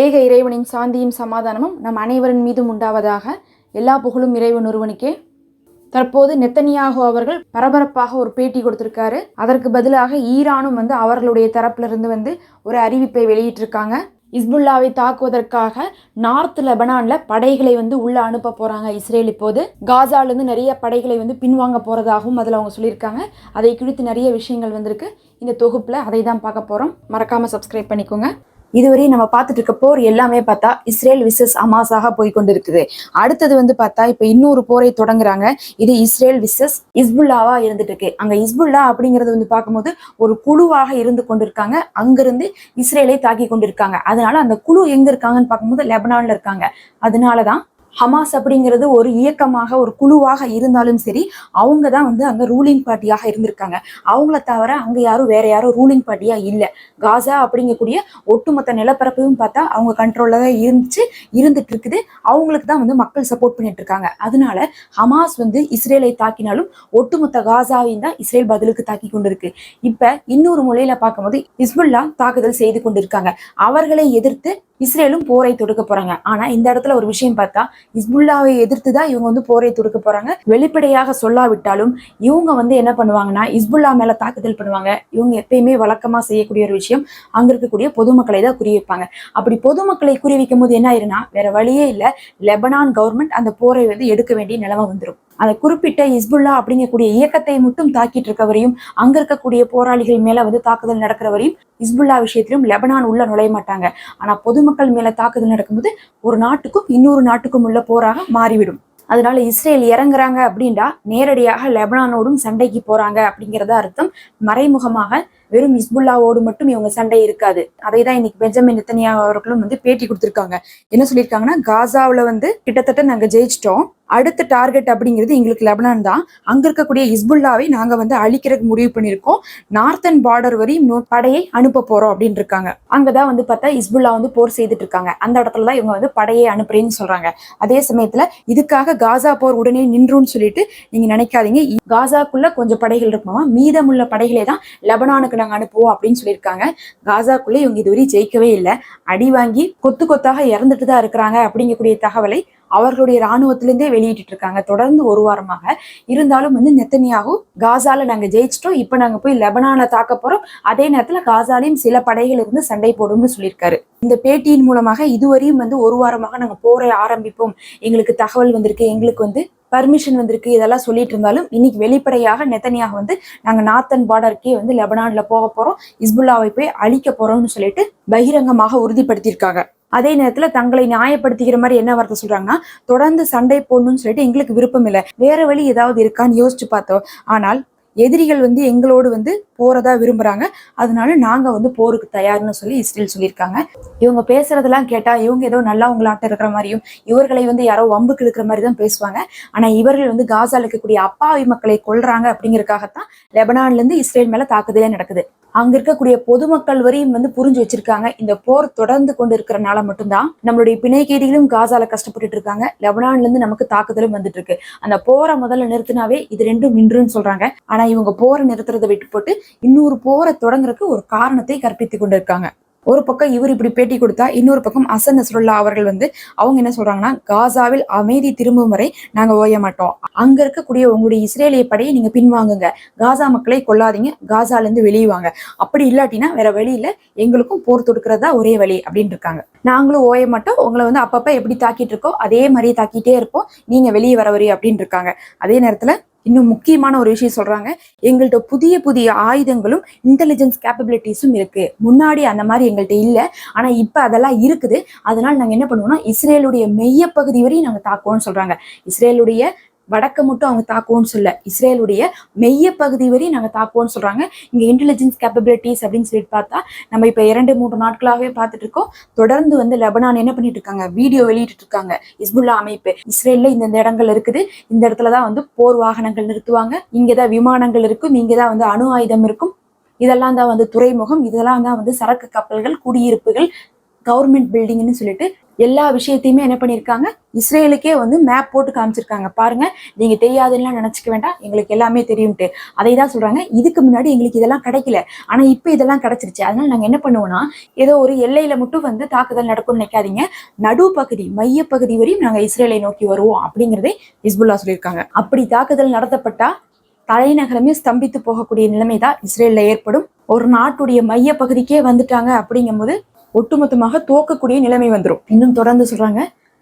ஏக இறைவனின் சாந்தியும் சமாதானமும் நம் அனைவரின் மீதும் உண்டாவதாக எல்லா புகழும் இறைவன் ஒருவனுக்கே தற்போது நெத்தனியாகோ அவர்கள் பரபரப்பாக ஒரு பேட்டி கொடுத்திருக்காரு. அதற்கு பதிலாக ஈரானும் வந்து அவர்களுடைய தரப்பிலிருந்து வந்து ஒரு அறிவிப்பை வெளியிட்டிருக்காங்க. இஸ்புல்லாவை தாக்குவதற்காக நார்த் லெபனான்ல படைகளை வந்து உள்ள அனுப்ப போறாங்க இஸ்ரேல் இப்போது. காசாலேருந்து நிறைய படைகளை வந்து பின்வாங்க போறதாகவும் அதில் அவங்க சொல்லியிருக்காங்க. அதை குறித்து நிறைய விஷயங்கள் வந்திருக்கு. இந்த தொகுப்பில் அதை தான் பார்க்க போறோம். மறக்காம சப்ஸ்கிரைப் பண்ணிக்கோங்க. இதுவரை நம்ம பார்த்துட்டு இருக்க போர் எல்லாமே பார்த்தா இஸ்ரேல் விசஸ் அமாஸாக போய் கொண்டிருக்குது அடுத்தது வந்து பார்த்தா இப்போ இன்னொரு போரை தொடங்குறாங்க. இது இஸ்ரேல் விசஸ் இஸ்புல்லாவா இருந்துட்டு இருக்கு. அங்க இஸ்புல்லா அப்படிங்கிறது வந்து பார்க்கும்போது ஒரு குழுவாக இருந்து கொண்டிருக்காங்க. அங்கிருந்து இஸ்ரேலை தாக்கி கொண்டிருக்காங்க. அதனால அந்த குழு எங்க இருக்காங்கன்னு பார்க்கும்போது லெபனான்ல இருக்காங்க. அதனாலதான் ஹமாஸ் அப்படிங்கிறது ஒரு இயக்கமாக ஒரு குழுவாக இருந்தாலும் சரி அவங்க தான் வந்து அங்கே ரூலிங் பார்ட்டியாக இருந்திருக்காங்க. அவங்கள தவிர அங்கே யாரும் வேற யாரும் ரூலிங் பார்ட்டியா இல்லை. காசா அப்படிங்கக்கூடிய ஒட்டுமொத்த நிலப்பரப்பையும் பார்த்தா அவங்க கண்ட்ரோலில் தான் இருந்துச்சு இருந்துட்டு இருக்குது. அவங்களுக்கு தான் வந்து மக்கள் சப்போர்ட் பண்ணிட்டு இருக்காங்க. அதனால ஹமாஸ் வந்து இஸ்ரேலை தாக்கினாலும் ஒட்டுமொத்த காசாவையும் தான் இஸ்ரேல் பதிலுக்கு தாக்கி கொண்டிருக்கு. இப்போ இன்னொரு முறையில் பார்க்கும்போது இஸ்புல்லா தாக்குதல் செய்து கொண்டிருக்காங்க. அவர்களை எதிர்த்து இஸ்ரேலும் போரை தொடுக்க போறாங்க. ஆனா இந்த இடத்துல ஒரு விஷயம் பார்த்தா இஸ்புல்லாவை எதிர்த்து தான் இவங்க வந்து போரை தொடுக்க போறாங்க. வெளிப்படையாக சொல்லாவிட்டாலும் இவங்க வந்து என்ன பண்ணுவாங்கன்னா இஸ்புல்லா மேல தாக்குதல் பண்ணுவாங்க. இவங்க எப்பயுமே வழக்கமா செய்யக்கூடிய ஒரு விஷயம். அங்க இருக்கக்கூடிய பொதுமக்களை தான் குறி வைப்பாங்க அப்படி பொதுமக்களை குறி வைக்கும் போது என்ன ஆயிருன்னா வேற வழியே இல்ல. லெபனான் கவர்மெண்ட் அந்த போரை வந்து எடுக்க வேண்டிய நிலைமை வந்துடும் அந்த குறிப்பிட்ட இஸ்புல்லா அப்படிங்கக்கூடிய இயக்கத்தை மட்டும் தாக்கிட்டு இருக்கவரையும் அங்க இருக்கக்கூடிய போராளிகள் மேல வந்து தாக்குதல் நடக்கிறவரையும் இஸ்புல்லா விஷயத்திலும் லெபனான் உள்ள நுழைய மாட்டாங்க. ஆனா பொதுமக்கள் மேல தாக்குதல் நடக்கும்போது ஒரு நாட்டுக்கும் இன்னொரு நாட்டுக்கும் உள்ள போராக மாறிவிடும். அதனால இஸ்ரேல் இறங்குறாங்க அப்படின்டா நேரடியாக லெபனானோடும் சண்டைக்கு போறாங்க அப்படிங்கிறதா அர்த்தம். மறைமுகமாக வெறும் இஸ்புல்லாவோடு மட்டும் இவங்க சண்டை இருக்காது. அதை தான் இன்னைக்கு பெஞ்சமின் நித்தனியா அவர்களும் வந்து பேட்டி கொடுத்துருக்காங்க. என்ன சொல்லியிருக்காங்கன்னா காசாவில் வந்து கிட்டத்தட்ட நாங்கள் ஜெயிச்சிட்டோம். அடுத்த டார்கெட் அப்படிங்கிறது எங்களுக்கு லெபனான் தான். அங்க இருக்கக்கூடிய இஸ்புல்லாவை நாங்க வந்து அழிக்கிறதுக்கு முடிவு பண்ணியிருக்கோம். நார்த்தன் பார்டர் வரையும் நோ- படையை அனுப்ப போறோம் அப்படின்னு இருக்காங்க. அங்கதான் வந்து பார்த்தா இஸ்புல்லா வந்து போர் செய்துட்டு இருக்காங்க. அந்த இடத்துல தான் இவங்க வந்து படையை அனுப்புறேன்னு சொல்றாங்க. அதே சமயத்துல இதுக்காக காசா போர் உடனே நின்றுன்னு சொல்லிட்டு நீங்க நினைக்காதீங்க. இ- காசாக்குள்ள கொஞ்சம் படைகள் இருக்குமா மீதமுள்ள படைகளை தான் லெபனானுக்கு நாங்க அனுப்புவோம் அப்படின்னு சொல்லியிருக்காங்க. காசாக்குள்ள இவங்க இதுவரை ஜெயிக்கவே இல்லை. அடி வாங்கி கொத்து கொத்தாக இறந்துட்டு தான் இருக்கிறாங்க அப்படிங்கக்கூடிய தகவலை அவர்களுடைய இராணுவத்திலிருந்தே வெளியிட்டு இருக்காங்க தொடர்ந்து ஒரு வாரமாக இருந்தாலும் வந்து நெத்தனியாகும் காசால நாங்க ஜெயிச்சிட்டோம். இப்ப நாங்க போய் லெபனான தாக்க போறோம். அதே நேரத்துல காசாலையும் சில படைகள் இருந்து சண்டை போடும்னு சொல்லியிருக்காரு. இந்த பேட்டியின் மூலமாக இதுவரையும் வந்து ஒரு வாரமாக நாங்க போரை ஆரம்பிப்போம். எங்களுக்கு தகவல் வந்திருக்கு எங்களுக்கு வந்து பர்மிஷன் வந்திருக்கு இதெல்லாம் சொல்லிட்டு இருந்தாலும் இன்னைக்கு வெளிப்படையாக நெத்தனியாக வந்து நாங்கள் நார்த்தன் பார்டருக்கே வந்து லெபனானில் போக போகிறோம் இஸ்புல்லாவை போய் அழிக்க போறோம்னு சொல்லிட்டு பகிரங்கமாக உறுதிப்படுத்தியிருக்காங்க. அதே நேரத்துல தங்களை நியாயப்படுத்திக்கிற மாதிரி என்ன வார்த்தை சொல்றாங்கன்னா தொடர்ந்து சண்டை போடணும்னு சொல்லிட்டு எங்களுக்கு விருப்பம் இல்லை. வேற வழி ஏதாவது இருக்கான்னு யோசிச்சு பார்த்தோம். ஆனால் எதிரிகள் வந்து எங்களோடு வந்து போறதா விரும்புறாங்க. அதனால நாங்க வந்து போருக்கு தயார்னு சொல்லி இஸ்ரேல் சொல்லியிருக்காங்க. இவங்க பேசுறதெல்லாம் கேட்டா இவங்க ஏதோ நல்லா உங்களாட்ட இருக்கிற மாதிரியும் இவர்களை வந்து யாரோ வம்புக்கு இழுக்கிற மாதிரி தான் பேசுவாங்க. ஆனா இவர்கள் வந்து காசால இருக்கக்கூடிய அப்பாவி மக்களை கொல்றாங்க அப்படிங்கறக்காகத்தான் லெபனான்ல இருந்து இஸ்ரேல் மேல தாக்குதலே நடக்குது. அங்க இருக்கக்கூடிய பொதுமக்கள் வரையும் வந்து புரிஞ்சு வச்சிருக்காங்க. இந்த போர் தொடர்ந்து கொண்டு இருக்கிறனால மட்டும்தான் நம்மளுடைய பிணைக்கைதிகளும் காசால கஷ்டப்பட்டுட்டு இருக்காங்க. லெபனான்ல இருந்து நமக்கு தாக்குதலும் வந்துட்டு இருக்கு. அந்த போரை முதல்ல நிறுத்தினாவே இது ரெண்டும் நின்றுன்னு சொல்றாங்க. ஆனா இவங்க போரை நிறுத்துறதை விட்டு போட்டு இன்னொரு போரை தொடங்குறதுக்கு ஒரு காரணத்தை கற்பித்து கொண்டிருக்காங்க. ஒரு பக்கம் இவர் இப்படி பேட்டி கொடுத்தா இன்னொரு பக்கம் அசன் நஸ்ருல்லா அவர்கள் வந்து அவங்க என்ன சொல்றாங்கன்னா காசாவில் அமைதி திரும்பும் வரை நாங்க ஓய மாட்டோம். அங்க இருக்கக்கூடிய உங்களுடைய இஸ்ரேலிய படையை நீங்க பின்வாங்குங்க. காசா மக்களை கொல்லாதீங்க. காசால இருந்து வெளியே வாங்க. அப்படி இல்லாட்டினா வேற வழியில எங்களுக்கும் போர் தொடுக்கிறதா ஒரே வழி அப்படின்னு இருக்காங்க. நாங்களும் ஓய மாட்டோம். உங்களை வந்து அப்பப்ப எப்படி தாக்கிட்டு இருக்கோ அதே மாதிரி தாக்கிட்டே இருப்போம். நீங்க வெளியே வர வரி அப்படின்னு இருக்காங்க. அதே நேரத்துல இன்னும் முக்கியமான ஒரு விஷயம் சொல்றாங்க. எங்கள்கிட்ட புதிய புதிய ஆயுதங்களும் இன்டெலிஜென்ஸ் கேப்பபிலிட்டிஸும் இருக்கு. முன்னாடி அந்த மாதிரி எங்கள்கிட்ட இல்லை. ஆனா இப்ப அதெல்லாம் இருக்குது. அதனால நாங்க என்ன பண்ணுவோம்னா இஸ்ரேலுடைய மெய்ய பகுதி வரையும் நாங்க தாக்குவோம்னு சொல்றாங்க. இஸ்ரேலுடைய வடக்க மட்டும் அவங்க தாக்குவோம்னு சொல்ல. இஸ்ரேலுடைய மெய்ய பகுதி வரையும் நாங்கள் தாக்குவோம்னு சொல்றாங்க. இங்க இன்டெலிஜென்ஸ் கேப்பபிலிட்டிஸ் அப்படின்னு சொல்லிட்டு பார்த்தா நம்ம இப்போ இரண்டு மூன்று நாட்களாகவே பார்த்துட்டு இருக்கோம். தொடர்ந்து வந்து லெபனான் என்ன பண்ணிட்டு இருக்காங்க? வீடியோ வெளியிட்டு இருக்காங்க. இஸ்புல்லா அமைப்பு. இஸ்ரேல்ல இந்த இந்த இடங்கள் இருக்குது. இந்த இடத்துல தான் வந்து போர் வாகனங்கள் நிறுத்துவாங்க. இங்கதான் விமானங்கள் இருக்கும். இங்கதான் வந்து அணு ஆயுதம் இருக்கும். இதெல்லாம் தான் வந்து துறைமுகம். இதெல்லாம் தான் வந்து சரக்கு கப்பல்கள் குடியிருப்புகள் கவர்மெண்ட் பில்டிங்னு சொல்லிட்டு எல்லா விஷயத்தையுமே என்ன பண்ணியிருக்காங்க இஸ்ரேலுக்கே வந்து மேப் போட்டு காமிச்சிருக்காங்க. பாருங்க நீங்க தெரியாதுன்னா நினைச்சுக்க வேண்டாம். எங்களுக்கு எல்லாமே தெரியும்ட்டு. அதை தான் சொல்றாங்க. இதுக்கு முன்னாடி எங்களுக்கு இதெல்லாம் கிடைக்கல. ஆனா இப்போ இதெல்லாம் கிடைச்சிருச்சு. அதனால நாங்க என்ன பண்ணுவோம்னா ஏதோ ஒரு எல்லையில மட்டும் வந்து தாக்குதல் நடக்கும்னு நினைக்காதீங்க. நடுப்பகுதி மையப்பகுதி வரையும் நாங்க இஸ்ரேலை நோக்கி வருவோம் அப்படிங்கிறதே ஹிஸ்புல்லா சொல்லியிருக்காங்க. அப்படி தாக்குதல் நடத்தப்பட்டா தலைநகரமே ஸ்தம்பித்து போகக்கூடிய நிலைமை தான் இஸ்ரேல்ல ஏற்படும். ஒரு நாட்டுடைய மைய பகுதிக்கே வந்துட்டாங்க அப்படிங்கும்போது ஒட்டுமொத்தமாக தோக்கக்கூடிய நிலைமை வந்துடும் இன்னும் தொடர்ந்து சொல்றாங்க.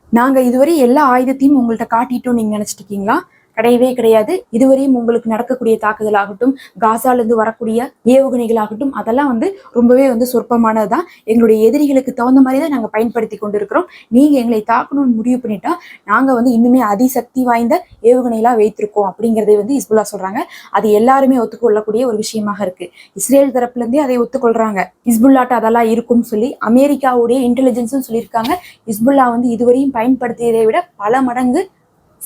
நாங்க இதுவரை எல்லா ஆயுதத்தையும் உங்கள்ட்ட காட்டிட்டோம் நீங்க நினைச்சிட்டு இருக்கீங்களா? கிடையவே கிடையாது. இதுவரையும் உங்களுக்கு நடக்கக்கூடிய தாக்குதலாகட்டும் காசாலேருந்து வரக்கூடிய ஏவுகணைகளாகட்டும் அதெல்லாம் வந்து ரொம்பவே வந்து சொற்பமானது தான் எங்களுடைய எதிரிகளுக்கு தகுந்த மாதிரி தான் நாங்கள் பயன்படுத்தி கொண்டிருக்கிறோம். நீங்கள் எங்களை தாக்கணும்னு முடிவு பண்ணிட்டா நாங்கள் வந்து இன்னுமே அதிசக்தி வாய்ந்த ஏவுகணைகளாக வைத்திருக்கோம் அப்படிங்கிறதே வந்து இஸ்புல்லா சொல்கிறாங்க அது எல்லாருமே ஒத்துக்கொள்ளக்கூடிய ஒரு விஷயமாக இருக்கு. இஸ்ரேல் தரப்புலேருந்தே அதை ஒத்துக்கொள்கிறாங்க இஸ்புல்லாட்ட அதெல்லாம் இருக்கும்னு சொல்லி அமெரிக்காவுடைய இன்டெலிஜென்ஸும் சொல்லியிருக்காங்க. இஸ்புல்லா வந்து இதுவரையும் பயன்படுத்தியதை விட பல மடங்கு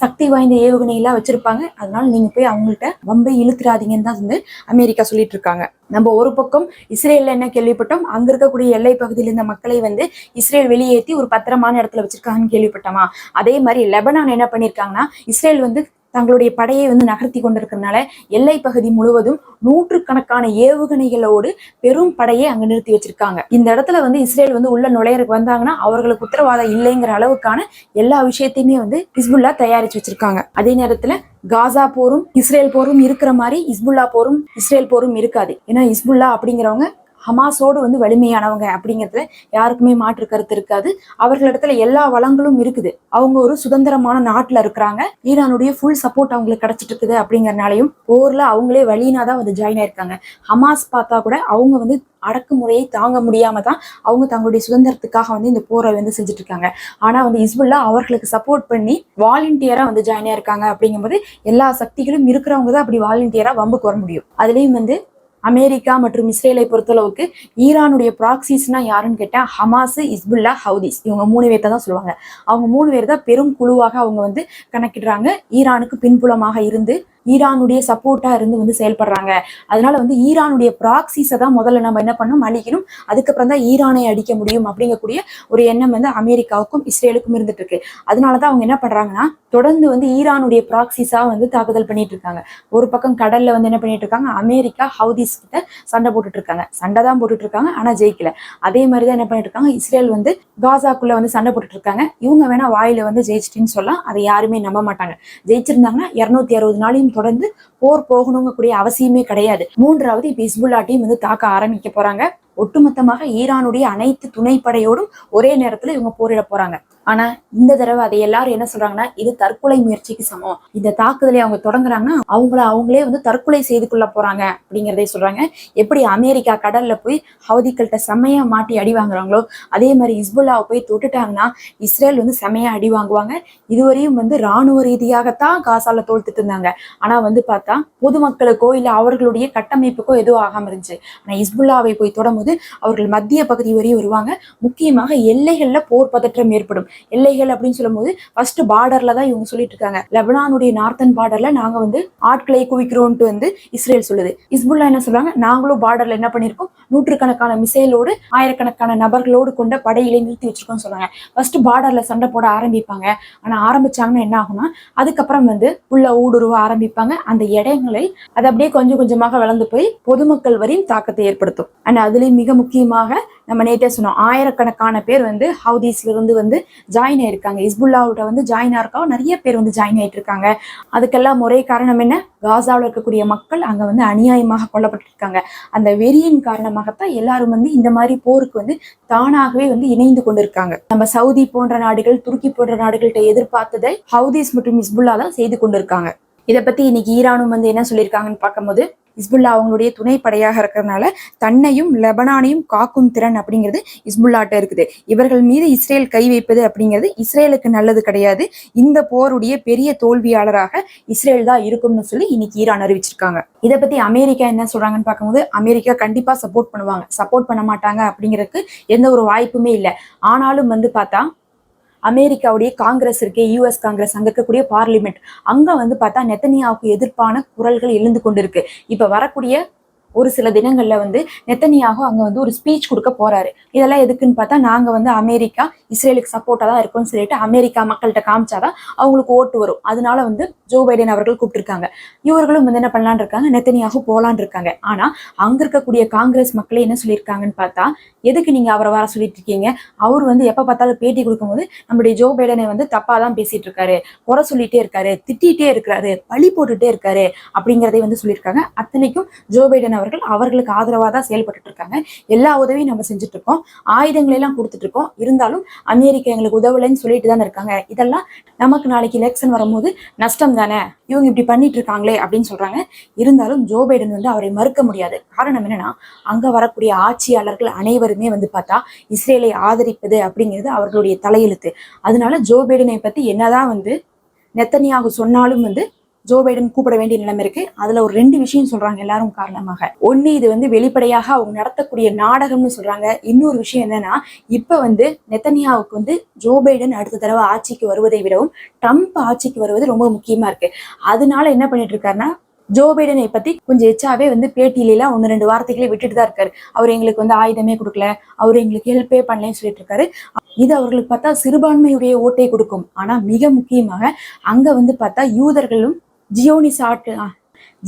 சக்தி வாய்ந்த ஏவுகணையெல்லாம் வச்சிருப்பாங்க. அதனால நீங்க போய் அவங்கள்ட்ட வம்பை இழுத்துறாதீங்கன்னு தான் வந்து அமெரிக்கா சொல்லிட்டு இருக்காங்க. நம்ம ஒரு பக்கம் இஸ்ரேல்ல என்ன கேள்விப்பட்டோம்? அங்க இருக்கக்கூடிய எல்லை பகுதியில் இருந்த மக்களை வந்து இஸ்ரேல் வெளியேற்றி ஒரு பத்திரமான இடத்துல வச்சிருக்காங்கன்னு கேள்விப்பட்டோமா? அதே மாதிரி லெபனான் என்ன பண்ணிருக்காங்கன்னா இஸ்ரேல் வந்து தங்களுடைய படையை வந்து நகர்த்தி கொண்டிருக்கிறதுனால எல்லை பகுதி முழுவதும் நூற்றுக்கணக்கான ஏவுகணைகளோடு பெரும் படையை அங்க நிறுத்தி வச்சிருக்காங்க. இந்த இடத்துல வந்து இஸ்ரேல் வந்து உள்ள நுழையருக்கு வந்தாங்கன்னா அவர்களுக்கு உத்தரவாதம் இல்லைங்கிற அளவுக்கான எல்லா விஷயத்தையுமே வந்து ஹிஸ்புல்லா தயாரிச்சு வச்சிருக்காங்க. அதே நேரத்துல காசா போரும் இஸ்ரேல் போரும் இருக்கிற மாதிரி இஸ்புல்லா போரும் இஸ்ரேல் போரும் இருக்காது. ஏன்னா இஸ்புல்லா அப்படிங்கிறவங்க ஹமாஸோடு வந்து வலிமையானவங்க அப்படிங்கிறதுல யாருக்குமே மாற்று கருத்து இருக்காது. அவர்களிடத்துல எல்லா வளங்களும் இருக்குது. அவங்க ஒரு சுதந்திரமான நாட்டில் இருக்கிறாங்க. ஈரானுடைய ஃபுல் சப்போர்ட் அவங்களுக்கு கிடைச்சிட்டு இருக்குது அப்படிங்கிறனாலையும் போர்ல அவங்களே வழியினா தான் வந்து ஜாயின் ஆயிருக்காங்க. ஹமாஸ் பார்த்தா கூட அவங்க வந்து அடக்குமுறையை தாங்க முடியாம தான் அவங்க தங்களுடைய சுதந்திரத்துக்காக வந்து இந்த போரை வந்து செஞ்சுட்டு இருக்காங்க. ஆனா வந்து இஸ்புல்லா அவர்களுக்கு சப்போர்ட் பண்ணி வாலண்டியரா வந்து ஜாயின் ஆயிருக்காங்க அப்படிங்கும்போது எல்லா சக்திகளும் இருக்கிறவங்க தான் அப்படி வாலண்டியரா வம்புக்கு வர முடியும். அதுலயும் வந்து அமெரிக்கா மற்றும் இஸ்ரேலை பொறுத்தளவுக்கு ஈரானுடைய ப்ராக்சிஸ்னா யாருன்னு கேட்டால் ஹமாஸ் இஸ்புல்லா ஹவுதிஸ். இவங்க மூணு பேர்த்த தான் சொல்லுவாங்க. அவங்க மூணு பேர் தான் பெரும் குழுவாக அவங்க வந்து கணக்கிடுறாங்க. ஈரானுக்கு பின்புலமாக இருந்து ஈரானுடைய சப்போர்ட்டா இருந்து வந்து செயல்படுறாங்க. அதனால வந்து ஈரானுடைய ப்ராக்சிஸை தான் முதல்ல நம்ம என்ன பண்ணணும்? அழிக்கணும் அதுக்கப்புறம் தான் ஈரானை அடிக்க முடியும் அப்படிங்கக்கூடிய ஒரு எண்ணம் வந்து அமெரிக்காவுக்கும் இஸ்ரேலுக்கும் இருந்துட்டு இருக்கு அதனால தான் அவங்க என்ன பண்றாங்கன்னா தொடர்ந்து வந்து ஈரானுடைய ப்ராக்சிஸா வந்து தாக்குதல் பண்ணிட்டு இருக்காங்க ஒரு பக்கம் கடல்ல வந்து என்ன பண்ணிட்டு இருக்காங்க அமெரிக்கா ஹவுதிஸ் கிட்ட சண்டை போட்டுட்டு இருக்காங்க சண்டை தான் போட்டுட்டு இருக்காங்க ஆனா ஜெயிக்கல. அதே மாதிரி தான் என்ன பண்ணிட்டு இருக்காங்க இஸ்ரேல் வந்து காசாக்குள்ள வந்து சண்டை போட்டுட்டு இருக்காங்க இவங்க வேணா வாயில வந்து ஜெயிச்சிட்டுன்னு சொல்லலாம். அதை யாருமே நம்ப மாட்டாங்க. ஜெயிச்சிருந்தாங்கன்னா இருநூத்தி அறுபது நாளையும் தொடர்ந்து போர் போகணுங்கக்கூடிய அவசியமே கிடையாது. மூன்றாவது இப்ப இஸ்புல்லா டீம் வந்து தாக்க ஆரம்பிக்க போறாங்க. ஒட்டுமொத்தமாக ஈரானுடைய அனைத்து துணைப்படையோடும் ஒரே நேரத்துல இவங்க போரிட போறாங்க. ஆனா இந்த தடவை அதை எல்லாரும் என்ன சொல்றாங்கன்னா இது தற்கொலை முயற்சிக்கு சமம். இந்த தாக்குதலை அவங்க தொடங்குறாங்கன்னா அவங்கள அவங்களே வந்து தற்கொலை செய்து கொள்ள போறாங்க அப்படிங்கிறதே சொல்றாங்க. எப்படி அமெரிக்கா கடல்ல போய் ஹவுதிக்கள்கிட்ட செம்மையா மாட்டி அடி வாங்குறாங்களோ அதே மாதிரி இஸ்புல்லாவை போய் தொட்டுட்டாங்கன்னா இஸ்ரேல் வந்து செம்மையா அடி வாங்குவாங்க. இதுவரையும் வந்து ராணுவ ரீதியாகத்தான் காசால தோல்த்துட்டு இருந்தாங்க. ஆனா வந்து பார்த்தா பொதுமக்களுக்கோ இல்ல அவர்களுடைய கட்டமைப்புக்கோ எதுவும் ஆகாம இருந்துச்சு. ஆனா இஸ்புல்லாவை போய் தொடும்போது அவர்கள் மத்திய பகுதி வரையும் வருவாங்க. முக்கியமாக எல்லைகள்ல போர் பதற்றம் ஏற்படும். எல்லைகள் அப்படின்னு சொல்லும்போது ஃபர்ஸ்ட் பார்டர்ல தான் இவங்க சொல்லிட்டு இருக்காங்க லெபனானுடைய நார்த்தன் பார்டர்ல நாங்க வந்து ஆட்களை குவிக்கிறோம்ட்டு வந்து இஸ்ரேல் சொல்லுது. இஸ்புல்லா என்ன சொல்றாங்க நாங்களும் பார்டர்ல என்ன பண்ணிருக்கோம் நூற்றுக்கணக்கான மிசைலோடு ஆயிரக்கணக்கான நபர்களோடு கொண்ட படையிலே நிறுத்தி வச்சிருக்கோம்னு சொல்றாங்க ஃபர்ஸ்ட் பார்டர்ல சண்டை போட ஆரம்பிப்பாங்க. ஆனா ஆரம்பிச்சாங்கன்னா என்ன ஆகும்னா அதுக்கப்புறம் வந்து உள்ள ஊடுருவ ஆரம்பிப்பாங்க. அந்த இடங்களை அது அப்படியே கொஞ்சம் கொஞ்சமாக வளர்ந்து போய் பொதுமக்கள் வரையும் தாக்கத்தை ஏற்படுத்தும். அண்ட் அதுலயும் மிக முக்கியமாக நம்ம நேற்றே சொன்னோம் ஆயிரக்கணக்கான பேர் வந்து ஹவுதீஸ்ல இருந்து வந்து ஜாயின் ஆயிருக்காங்க. இஸ்புல்லாவோட வந்து ஜாயின் ஆயிருக்காவும் நிறைய பேர் வந்து ஜாயின் ஆயிட்டு இருக்காங்க அதுக்கெல்லாம் ஒரே காரணம் என்ன? காசாவில் இருக்கக்கூடிய மக்கள் அங்க வந்து அநியாயமாக கொல்லப்பட்டிருக்காங்க. அந்த வெறியின் காரணமாகத்தான் எல்லாரும் வந்து இந்த மாதிரி போருக்கு வந்து தானாகவே வந்து இணைந்து கொண்டிருக்காங்க. நம்ம சவுதி போன்ற நாடுகள் துருக்கி போன்ற நாடுகள்கிட்ட எதிர்பார்த்ததை ஹவுதீஸ் மற்றும் இஸ்புல்லா தான் செய்து கொண்டிருக்காங்க. இதை பத்தி இன்னைக்கு ஈரானும் வந்து என்ன சொல்லியிருக்காங்கன்னு பார்க்கும்போது இஸ்புல்லா அவங்களுடைய துணை படையாக இருக்கிறதுனால தன்னையும் லெபனானையும் காக்கும் திறன் அப்படிங்கிறது இஸ்புல்லாட்ட இருக்குது. இவர்கள் மீது இஸ்ரேல் கை வைப்பது அப்படிங்கிறது இஸ்ரேலுக்கு நல்லது கிடையாது. இந்த போருடைய பெரிய தோல்வியாளராக இஸ்ரேல் தான் இருக்கும்னு சொல்லி இன்னைக்கு ஈரான் அறிவிச்சிருக்காங்க. இதை பத்தி அமெரிக்கா என்ன சொல்றாங்கன்னு பார்க்கும்போது அமெரிக்கா கண்டிப்பா சப்போர்ட் பண்ணுவாங்க. சப்போர்ட் பண்ண மாட்டாங்க அப்படிங்கிறதுக்கு எந்த ஒரு வாய்ப்புமே இல்லை. ஆனாலும் வந்து பார்த்தா அமெரிக்காவுடைய காங்கிரஸ் இருக்கே யூஎஸ் காங்கிரஸ் அங்க இருக்கக்கூடிய பார்லிமெண்ட் அங்க வந்து பார்த்தா நெத்தனியாவுக்கு எதிர்ப்பான குரல்கள் எழுந்து கொண்டிருக்கு. இப்ப வரக்கூடிய ஒரு சில தினங்கள்ல வந்து நெத்தனியாக அங்க வந்து ஒரு ஸ்பீச் கொடுக்க போறாரு. இதெல்லாம் எதுக்குன்னு பார்த்தா நாங்க வந்து அமெரிக்கா இஸ்ரேலுக்கு சப்போர்ட்டா தான் இருக்கும்னு சொல்லிட்டு அமெரிக்கா மக்கள்கிட்ட காமிச்சாதான் அவங்களுக்கு ஓட்டு வரும். அதனால வந்து ஜோ பைடன் அவர்கள் கூப்பிட்டுருக்காங்க. இவர்களும் வந்து என்ன பண்ணலான்னு இருக்காங்க? நெத்தனியாக போலான் இருக்காங்க. ஆனா அங்க இருக்கக்கூடிய காங்கிரஸ் மக்களே என்ன சொல்லியிருக்காங்கன்னு பார்த்தா எதுக்கு நீங்க அவரை வர சொல்லிட்டு இருக்கீங்க? அவர் வந்து எப்ப பார்த்தாலும் பேட்டி கொடுக்கும்போது நம்முடைய ஜோ பைடனை வந்து தப்பா தான் பேசிட்டு இருக்காரு. குறை சொல்லிட்டே இருக்காரு. திட்டிகிட்டே இருக்காரு பழி போட்டுட்டே இருக்காரு. அப்படிங்கிறதை வந்து சொல்லியிருக்காங்க. அத்தனைக்கும் ஜோ பைடன் அவர்கள் அவர்களுக்கு ஆதரவாக தான் செயல்பட்டு இருக்காங்க எல்லா உதவியும் நம்ம செஞ்சுட்டு இருக்கோம் ஆயுதங்களை எல்லாம் கொடுத்துட்டு இருக்கோம் இருந்தாலும் அமெரிக்கா எங்களுக்கு உதவலைன்னு சொல்லிட்டு தானே இருக்காங்க. இதெல்லாம் நமக்கு நாளைக்கு எலெக்ஷன் வரும்போது நஷ்டம் தானே இவங்க இப்படி பண்ணிட்டு இருக்காங்களே அப்படின்னு சொல்றாங்க. இருந்தாலும் ஜோ பைடன் வந்து அவரை மறுக்க முடியாது. காரணம் என்னன்னா அங்க வரக்கூடிய ஆட்சியாளர்கள் அனைவருமே வந்து பார்த்தா இஸ்ரேலை ஆதரிப்பது அப்படிங்கிறது அவர்களுடைய தலையெழுத்து. அதனால ஜோ பைடனை பத்தி என்னதான் வந்து நெத்தனியாக சொன்னாலும் வந்து ஜோ பைடன் கூப்பிட வேண்டிய நிலைமை இருக்கு. அதுல ஒரு ரெண்டு விஷயம் சொல்றாங்க எல்லாரும் காரணமாக. ஒன்னு இது வந்து வெளிப்படையாக அவங்க நடத்தக்கூடிய நாடகம்னு சொல்றாங்க. இன்னொரு விஷயம் என்னன்னா இப்ப வந்து நெத்தனியாவுக்கு வந்து ஜோ பைடன் அடுத்த தடவை ஆட்சிக்கு வருவதை விடவும் ட்ரம்ப் ஆட்சிக்கு வருவது ரொம்ப முக்கியமா இருக்கு. அதனால என்ன பண்ணிட்டு இருக்காருன்னா ஜோ பைடனை பத்தி கொஞ்சம் எச்சாவே வந்து பேட்டியிலாம் ஒன்று ரெண்டு வார்த்தைகளே விட்டுட்டு தான் இருக்காரு. அவர் எங்களுக்கு வந்து ஆயுதமே கொடுக்கல. அவர் எங்களுக்கு ஹெல்ப்பே பண்ணலன்னு சொல்லிட்டு இருக்காரு. இது அவர்களுக்கு பார்த்தா சிறுபான்மையுடைய ஓட்டை கொடுக்கும். ஆனா மிக முக்கியமாக அங்க வந்து பார்த்தா யூதர்களும் ஜியோனிஸ் ஆட்டு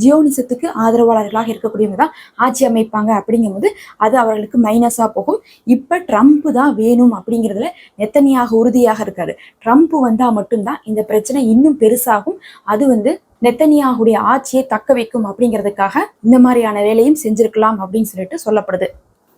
ஜியோனிசத்துக்கு ஆதரவாளர்களாக இருக்கக்கூடியவங்க தான் ஆட்சி அமைப்பாங்க அப்படிங்கும்போது அது அவர்களுக்கு மைனஸாக போகும். இப்போ ட்ரம்ப் தான் வேணும் அப்படிங்கிறதுல நெத்தனியாக உறுதியாக இருக்காரு. ட்ரம்ப் வந்தால் மட்டும்தான் இந்த பிரச்சனை இன்னும் பெருசாகும். அது வந்து நெத்தனியாகுடைய ஆட்சியை தக்க வைக்கும் அப்படிங்கிறதுக்காக இந்த மாதிரியான வேலையும் செஞ்சிருக்கலாம் அப்படின்னு சொல்லிட்டு சொல்லப்படுது.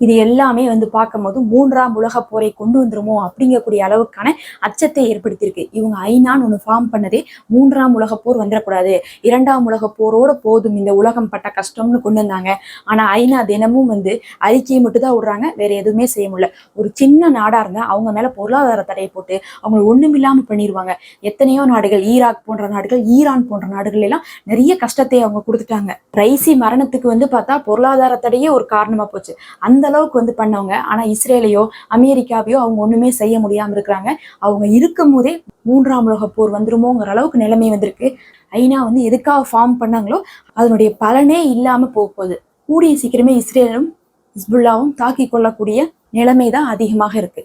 இது எல்லாமே வந்து பார்க்கும்போது மூன்றாம் உலக போரை கொண்டு வந்துருமோ அப்படிங்கக்கூடிய அளவுக்கான அச்சத்தை ஏற்படுத்தியிருக்கு. இவங்க ஐநான்னு ஒன்று ஃபார்ம் பண்ணதே மூன்றாம் உலக போர் வந்துடக்கூடாது. இரண்டாம் உலக போரோட போதும் இந்த உலகம் பட்ட கஷ்டம்னு கொண்டு வந்தாங்க. ஆனால் ஐநா தினமும் வந்து அறிக்கையை மட்டும் தான் விடுறாங்க. வேற எதுவுமே செய்ய முடியல. ஒரு சின்ன நாடாக இருந்தால் அவங்க மேல பொருளாதார தடையை போட்டு அவங்க இல்லாமல் பண்ணிடுவாங்க எத்தனையோ நாடுகள் ஈராக் போன்ற நாடுகள் ஈரான் போன்ற நாடுகள் எல்லாம் நிறைய கஷ்டத்தை அவங்க கொடுத்துட்டாங்க. ரைசி மரணத்துக்கு வந்து பார்த்தா பொருளாதார தடையே ஒரு காரணமா போச்சு. அந்த அளவுக்கு வந்து பண்ணவங்க. ஆனா இஸ்ரேலையோ அமெரிக்காவையோ அவங்க ஒண்ணுமே செய்ய முடியாம இருக்கிறாங்க. அவங்க இருக்கும் போதே மூன்றாம் உலக போர் வந்துருமோங்கிற அளவுக்கு நிலைமை வந்திருக்கு. ஐநா வந்து எதுக்காக ஃபார்ம் பண்ணாங்களோ அதனுடைய பலனே இல்லாம போக போகுது. கூடிய சீக்கிரமே இஸ்ரேலும் ஹிஸ்புல்லாவும் தாக்கி கொள்ளக்கூடிய நிலைமை தான் அதிகமாக இருக்கு.